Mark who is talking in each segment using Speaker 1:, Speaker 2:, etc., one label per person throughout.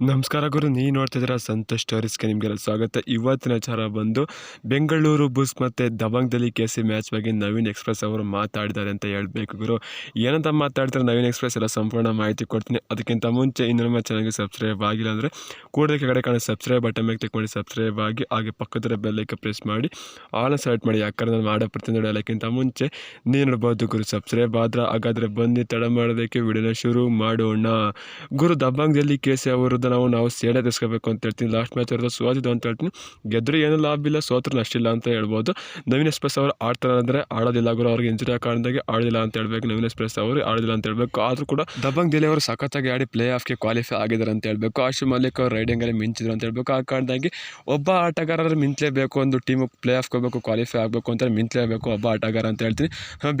Speaker 1: ನಮಸ್ಕಾರ ಗುರು ನೀವು ನೋಡ್ತಿದ್ದೀರಾ ಸಂತೋಷ್ ಸ್ಟೋರೀಸ್ಗೆ ನಿಮಗೆಲ್ಲ ಸ್ವಾಗತ. ಇವತ್ತಿನ ಚಾರ ಬಂದು ಬೆಂಗಳೂರು ಬುಲ್ಸ್ ಮತ್ತು ದಬಂಗ್ದಲ್ಲಿ ಕೆ ಸಿ ಮ್ಯಾಚ್ ಬಗ್ಗೆ ನವೀನ್ ಎಕ್ಸ್ಪ್ರೆಸ್ ಅವರು ಮಾತಾಡಿದ್ದಾರೆ ಅಂತ ಹೇಳಬೇಕು ಗುರು. ಏನಂತ ಮಾತಾಡ್ತಾರೆ ನವೀನ್ ಎಕ್ಸ್ಪ್ರೆಸ್ ಎಲ್ಲ ಸಂಪೂರ್ಣ ಮಾಹಿತಿ ಕೊಡ್ತೀನಿ. ಅದಕ್ಕಿಂತ ಮುಂಚೆ ಇನ್ನು ನಮ್ಮ ಚಾನಲ್ಗೆ ಸಬ್ಸ್ಕ್ರೈಬ್ ಆಗಿಲ್ಲ ಅಂದರೆ ಕೂಡಲೇ ಕೆಳಗಡೆ ಕಾಣೋ ಸಬ್ಸ್ಕ್ರೈಬ್ ಬಟನ್ ಮೇಲೆ ಕ್ಲಿಕ್ ಸಬ್ಸ್ಕ್ರೈಬ್ ಆಗಿ, ಹಾಗೆ ಪಕ್ಕದ ಬೆಲ್ಲೈಕೆ ಪ್ರೆಸ್ ಮಾಡಿ ಆಲ್ ಸೆಲೆಕ್ಟ್ ಮಾಡಿ ಯಾಕಂದ್ರೆ ನಾನು ಮಾಡೋ ಪ್ರತಿಯೊಂದು ಎಲ್ಲಕ್ಕಿಂತ ಮುಂಚೆ ನೀ ನೋಡ್ಬೋದು ಗುರು ಸಬ್ಸ್ಕ್ರೈಬ್ ಆದ್ರೆ ಹಾಗಾದರೆ ಬಂದು ತಡ ಮಾಡೋದಕ್ಕೆ ವಿಡಿಯೋನ ಶುರು ಮಾಡೋಣ. ಗುರು ದಬ್ಬಾಂಗದಲ್ಲಿ ಕೆ ಸಿ ಅವರದ್ದು ನಾವು ನಾವು ಸೇಡೆ ತೆಗೆಸ್ಕೋಬೇಕು ಅಂತ ಹೇಳ್ತೀನಿ. ಲಾಸ್ಟ್ ಮ್ಯಾಚ್ ಅವ್ರದ್ದು ಸೋತಿದ್ದು ಅಂತ ಹೇಳ್ತೀನಿ. ಗೆದ್ರೆ ಏನು ಲಾಭ ಇಲ್ಲ, ಸೋತ್ರು ನಷ್ಟಿಲ್ಲ ಅಂತ ಹೇಳ್ಬೋದು. ನವೀನ್ ಎಕ್ಸ್ಪ್ರೆಸ್ ಅವರು ಆಡ್ತಾರೆ ಅಂದರೆ ಆಡೋದಿಲ್ಲ ಗುರು, ಅವ್ರಿಗೆ ಇಂಜುರಿ ಆ ಕಾರಣದಾಗೆ ಆಡೋದಿಲ್ಲ ಅಂತ ಹೇಳ್ಬೇಕು. ನವೀನ್ ಎಕ್ಸ್ಪ್ರೆಸ್ ಅವರು ಆಡೋದಿಲ್ಲ ಅಂತ ಹೇಳ್ಬೇಕು. ಆದರೂ ಕೂಡ ದಬಂಗ್ ದಿಲ್ಲಿ ಅವರು ಸಖತ್ತಾಗಿ ಆಡಿ ಪ್ಲೇ ಆಫ್ಗೆ ಕ್ವಾಲಿಫೈ ಆಗಿದ್ದಾರೆ ಅಂತ ಹೇಳ್ಬೇಕು. ಆಶು ಮಲ್ಲಿಕ್ ಅವರು ರೈಡಿಂಗಲ್ಲಿ ಮಿಂಚಿದ್ರು ಅಂತ ಹೇಳ್ಬೇಕು. ಆ ಕಾರಣದಾಗಿ ಒಬ್ಬ ಆಟಗಾರರು ಮಿಂಚಲೇಬೇಕು ಒಂದು ಟೀಮ್ ಪ್ಲೇ ಆಫ್ಗೆ ಹೋಗಬೇಕು ಕ್ವಾಲಿಫೈ ಆಗಬೇಕು ಅಂತ ಮಿಂಚಲೇಬೇಕು ಒಬ್ಬ ಆಟಗಾರ ಅಂತ ಹೇಳ್ತೀನಿ.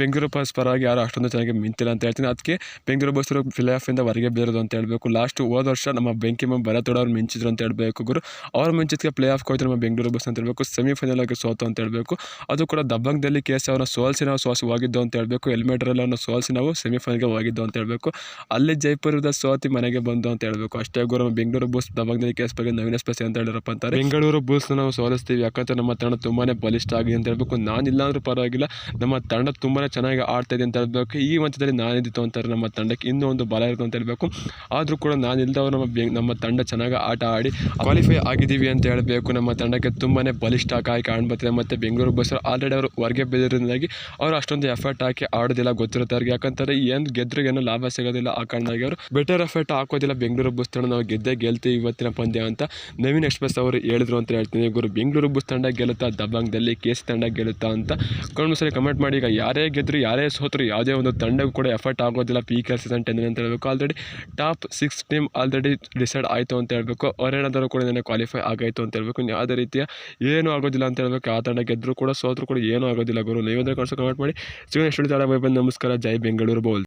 Speaker 1: ಬೆಂಗಳೂರು ಬಸ್ ಪರವಾಗಿ ಯಾರು ಅಷ್ಟೊಂದು ಚೆನ್ನಾಗಿ ಮಿಂತಿಲ್ಲ ಅಂತ ಹೇಳ್ತೀನಿ. ಅದಕ್ಕೆ ಬೆಂಗಳೂರು ಬಸ್ಸರು ಪ್ಲೇ ಆಫಿಂದ ಹೊರಗೆ ಬೀರೋದು ಅಂತ ಹೇಳಬೇಕು. ಲಾಸ್ಟ್ ಹೋದ ವರ್ಷ ನಮ್ಮ ಬೆಂಕಿ ಮಮ್ಮ ಭರತೋಡ ಅವ್ರು ಮಿಂಚಿದ್ರು ಅಂತ ಹೇಳ್ಬೇಕು ಗುರು. ಅವ್ರು ಮಿಂಚಿದ್ಕೆ ಪ್ಲೇ ಆಫ್ ಹೋಯ್ತು ನಮ್ಮ ಬೆಂಗಳೂರು ಬಸ್ ಅಂತ ಹೇಳ್ಬೇಕು. ಸೆಮಿಫೈನಲ್ ಆಗಿ ಸೋತು ಅಂತ ಹೇಳಬೇಕು. ಅದು ಕೂಡ ದಬ್ಬಂಗದಲ್ಲಿ ಕೇಸ್ ಅವರ ಸೋಲ್ಸಿ ನಾವು ಸೋಸಿ ಹೋಗಿದ್ದು ಅಂತ ಹೇಳಬೇಕು. ಹೆಲ್ಮೆಟ್ರಲ್ಲಿ ಅವ್ರನ್ನ ಸೋಲ್ಸಿ ನಾವು ಸೆಮಿಫೈನಲ್ಗೆ ಹೋಗಿದ್ದು ಅಂತ ಹೇಳಬೇಕು. ಅಲ್ಲಿ ಜೈಪುರದ ಸೋತಿ ಮನೆಗೆ ಬಂದು ಅಂತ ಹೇಳಬೇಕು. ಅಷ್ಟೇ ಗುರು ಬೆಂಗಳೂರು ಬಸ್ ದಬ್ಬಂಗದಲ್ಲಿ ಕೇಸ್ ಬಗ್ಗೆ ನವೀನ ಸ್ಪೆಸಿ ಅಂತ ಹೇಳಿರಪ್ಪ ಅಂತಾರೆ. ಬೆಂಗಳೂರು ಬಸ್ನ ನಾವು ಸೋಲಿಸ್ತೀವಿ. ಯಾಕಂದ್ರೆ ನಮ್ಮ ತಂಡ ತುಂಬಾ ಬಲಿಷ್ಠ ಆಗಿದೆ ಅಂತ ಹೇಳಬೇಕು. ನಾನಿಲ್ಲ ಅಂದ್ರೂ ಪರವಾಗಿಲ್ಲ. ನಮ್ಮ ತಂಡ ತುಂಬಾ ಚೆನ್ನಾಗಿ ಆಡ್ತಾ ಇದೆ ಅಂತ ಹೇಳಬೇಕು. ಈ ಹಂತದಲ್ಲಿ ನಾನಿದ್ದಿತ್ತು ಅಂತಾರೆ ನಮ್ಮ ತಂಡಕ್ಕೆ. ಇನ್ನೂ ಒಂದು ಬಲ ಇರುತ್ತೆ ಅಂತ ಹೇಳಬೇಕು. ಆದರೂ ಕೂಡ ನಾನು ಇಲ್ಲದವ್ರು ನಮ್ಮ ಬೆಂಗ್ ನಮ್ಮ ತಂಡ ಚೆನ್ನಾಗಿ ಆಟ ಆಡಿ ಕ್ವಾಲಿಫೈ ಆಗಿದ್ದೀವಿ ಅಂತ ಹೇಳಬೇಕು. ನಮ್ಮ ತಂಡಕ್ಕೆ ತುಂಬಾ ಬಲಿಷ್ಠ ಆಗಿ ಕಾಣ್ಬರ್ತಿದೆ ಮತ್ತು ಬೆಂಗಳೂರು ಬಸ್ ಆಲ್ರೆಡಿ ಅವರು ಹೊರಗೆ ಬೆದರಿಂದಾಗಿ ಅವರು ಅಷ್ಟೊಂದು ಎಫರ್ಟ್ ಹಾಕಿ ಆಡೋದಿಲ್ಲ ಗೊತ್ತಿರುತ್ತೆ ಅವ್ರಿಗೆ. ಯಾಕಂತಾರೆ ಏನು ಗೆದ್ರಿಗೆ ಏನೋ ಲಾಭ ಸಿಗೋದಿಲ್ಲ ಆ ಕಾರಣದಾಗಿ ಅವರು ಬೆಟರ್ ಎಫರ್ಟ್ ಹಾಕೋದಿಲ್ಲ. ಬೆಂಗಳೂರು ಬಸ್ ತಂಡ ನಾವು ಗೆದ್ದೇ ಗೆಲ್ತೀವಿ ಇವತ್ತಿನ ಪಂದ್ಯ ಅಂತ ನವೀನ್ ಎಕ್ಸ್ಪ್ರೆಸ್ ಅವರು ಹೇಳಿದ್ರು ಅಂತ ಹೇಳ್ತೀನಿ. ಗುರು, ಬೆಂಗಳೂರು ಬಸ್ ತಂಡ ಗೆಲ್ಲುತ್ತಾ ದಬಾಂಗದಲ್ಲಿ ಕೇಸ್ ತಂಡ ಗೆಲ್ಲುತ್ತಾ ಅಂತ ಕಣ್ಣು ಕಮೆಂಟ್ ಮಾಡಿ. ಈಗ ಯಾರೇ ಗೆದ್ರು, ಯಾರೇ ಸೋತರು ಯಾವುದೇ ಒಂದು ತಂಡಕ್ಕೂ ಕೂಡ ಎಫರ್ಟ್ ಆಗೋದಿಲ್ಲ. ಪಿ ಕೆ ಸೀಸನ್ ಟೆನ್ ಅಂತ ಹೇಳಬೇಕು. Already top six team already decide ಆಯಿತು ಅಂತ ಹೇಳಬೇಕು. ಅವರೇನಾದರೂ ಕೂಡ ನನಗೆ ಕ್ವಾಲಿಫೈ ಆಗಾಯಿತು ಅಂತ ಹೇಳಬೇಕು. ಯಾವುದೇ ರೀತಿಯ ಏನೂ ಆಗೋದಿಲ್ಲ ಅಂತ ಹೇಳಬೇಕು. ಆ ತಂಡ ಗೆದ್ದರೂ ಕೂಡ ಸೋತರೂ ಕೂಡ ಏನೂ ಆಗೋದಿಲ್ಲ ಗುರು. ನೀವೇ ಕಳ್ಸೋ ಕಮೆಂಟ್ ಮಾಡಿ. ಸಿಗೋಣ ಎಷ್ಟು ಬಂದು ನಮಸ್ಕಾರ. ಜೈ ಬೆಂಗಳೂರು. ಬೋಲ್.